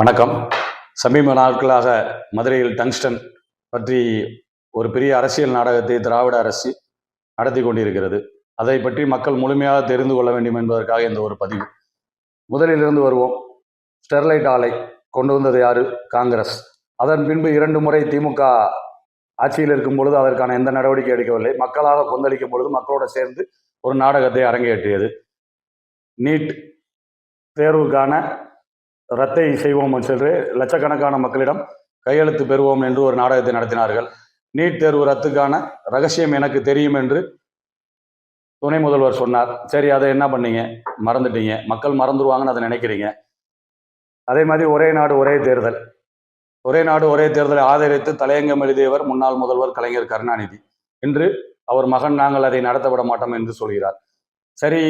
வணக்கம். சமீப நாட்களாக மதுரையில் டங்ஸ்டன் பற்றி ஒரு பெரிய அரசியல் நாடகத்தை திராவிட அரசு நடத்தி கொண்டிருக்கிறது. அதை பற்றி மக்கள் முழுமையாக தெரிந்து கொள்ள வேண்டும் என்பதற்காக இந்த ஒரு பதிவு. முதலிலிருந்து வருவோம். ஸ்டெர்லைட் ஆலை கொண்டு வந்தது யாரு? காங்கிரஸ். அதன் பின்பு இரண்டு முறை திமுக ஆட்சியில் இருக்கும் பொழுது அதற்கான எந்த நடவடிக்கை எடுக்கவில்லை. மக்களாக கொந்தளிக்கும் பொழுது மக்களோடு சேர்ந்து ஒரு நாடகத்தை அரங்கேற்றியது. நீட் தேர்வுக்கான ரத்தை செய்வோம் என்று லட்சக்கணக்கான மக்களிடம் கையெழுத்து பெறுவோம் என்று ஒரு நாடகத்தை நடத்தினார்கள். நீட் தேர்வு ரத்துக்கான ரகசியம் எனக்கு தெரியும் என்று துணை முதல்வர் சொன்னார். சரி அதை என்ன பண்ணீங்க? மறந்துட்டீங்க. மக்கள் மறந்துடுவாங்கன்னு அதை நினைக்கிறீங்க. அதே மாதிரி ஒரே நாடு ஒரே தேர்தல். ஒரே நாடு ஒரே தேர்தலை ஆதரித்து தலையங்கம் எழுதியவர் முன்னாள் முதல்வர் கலைஞர் கருணாநிதி. என்று அவர் மகன் நாங்கள் அதை நடத்தப்பட மாட்டோம் என்று சொல்கிறார். சரி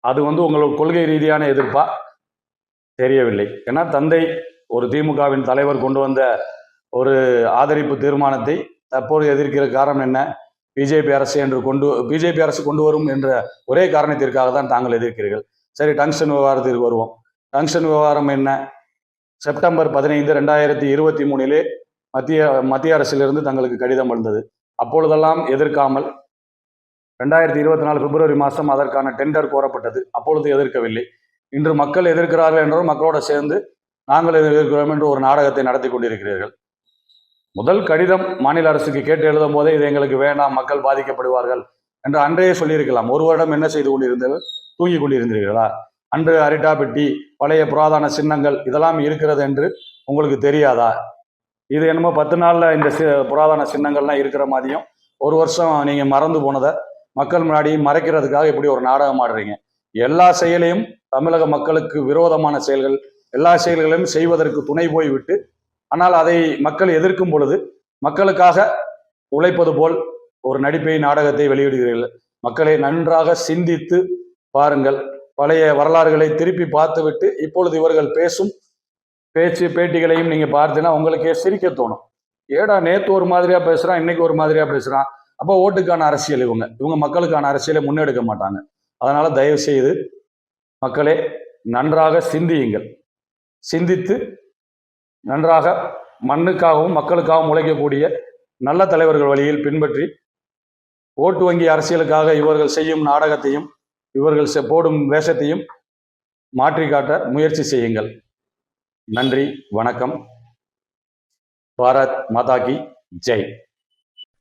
அது வந்து உங்களுக்கு கொள்கை ரீதியான எதிர்ப்பா? தெரியவில்லை. ஏன்னா தந்தை ஒரு திமுகவின் தலைவர் கொண்டு வந்த ஒரு ஆதரிப்பு தீர்மானத்தை தற்போது எதிர்க்கிற காரணம் என்ன? பிஜேபி அரசு என்று கொண்டு பிஜேபி அரசு கொண்டு வரும் என்ற ஒரே காரணத்திற்காக தான் தாங்கள் எதிர்க்கிறீர்கள். சரி டங்ஷன் விவகாரத்திற்கு வருவோம். டங்ஷன் விவகாரம் என்ன? செப்டம்பர் பதினைந்து ரெண்டாயிரத்தி இருபத்தி மூணிலே மத்திய மத்திய அரசிலிருந்து தங்களுக்கு கடிதம் வந்தது. அப்பொழுதெல்லாம் எதிர்க்காமல் ரெண்டாயிரத்தி இருபத்தி நாலு பிப்ரவரி மாதம் அதற்கான டெண்டர் கோரப்பட்டது. அப்பொழுது எதிர்க்கவில்லை. இன்று மக்கள் எதிர்க்கிறார்கள் என்றும் மக்களோடு சேர்ந்து நாங்கள் எதிர்க்கிறோம் என்று ஒரு நாடகத்தை நடத்தி கொண்டிருக்கிறீர்கள். முதல் கடிதம் மாநில அரசுக்கு கேட்டு எழுதும் போதே இது எங்களுக்கு வேண்டாம் மக்கள் பாதிக்கப்படுவார்கள் என்று அன்றையே சொல்லியிருக்கலாம். ஒரு வருடம் என்ன செய்து கொண்டிருந்தீர்கள் தூங்கி கொண்டிருந்தீர்களா? அன்று அரிட்டா பெட்டி பழைய புராதன சின்னங்கள் இதெல்லாம் இருக்கிறது என்று உங்களுக்கு தெரியாதா? இது என்னமோ பத்து நாளில் இந்த சி புராதன சின்னங்கள்லாம் இருக்கிற மாதிரியும் ஒரு வருஷம் நீங்கள் மறந்து போனதை மக்கள் முன்னாடி மறைக்கிறதுக்காக இப்படி ஒரு நாடகம் ஆடுறீங்க. எல்லா செயலையும் தமிழக மக்களுக்கு விரோதமான செயல்கள் எல்லா செயல்களையும் செய்வதற்கு துணை போய்விட்டு ஆனால் அதை மக்கள் எதிர்க்கும் பொழுது மக்களுக்காக உழைப்பது போல் ஒரு நடிப்பை நாடகத்தை வெளியிடுகிறீர்கள். மக்களை நன்றாக சிந்தித்து பாருங்கள். பழைய வரலாறுகளை திருப்பி பார்த்துவிட்டு இப்பொழுது இவர்கள் பேசும் பேச்சு பேட்டிகளையும் நீங்கள் பார்த்தீங்கன்னா உங்களுக்கே சிரிக்க தோணும். ஏடா நேத்து ஒரு மாதிரியா பேசுறான் இன்னைக்கு ஒரு மாதிரியா பேசுறான். அப்போ ஓட்டுக்கான அரசியல் இவங்க. இவங்க மக்களுக்கான அரசியலை முன்னெடுக்க மாட்டாங்க. அதனால தயவு செய்து மக்களே நன்றாக சிந்தியுங்கள். சிந்தித்து நன்றாக மண்ணுக்காகவும் மக்களுக்காகவும் உழைக்கக்கூடிய நல்ல தலைவர்கள் வழியில் பின்பற்றி ஓட்டு வங்கி அரசியலுக்காக இவர்கள் செய்யும் நாடகத்தையும் இவர்கள் செ- போடும் வேஷத்தையும் மாற்றி காட்ட முயற்சி செய்யுங்கள். நன்றி வணக்கம். பாரத் மாதாக்கி ஜெய்.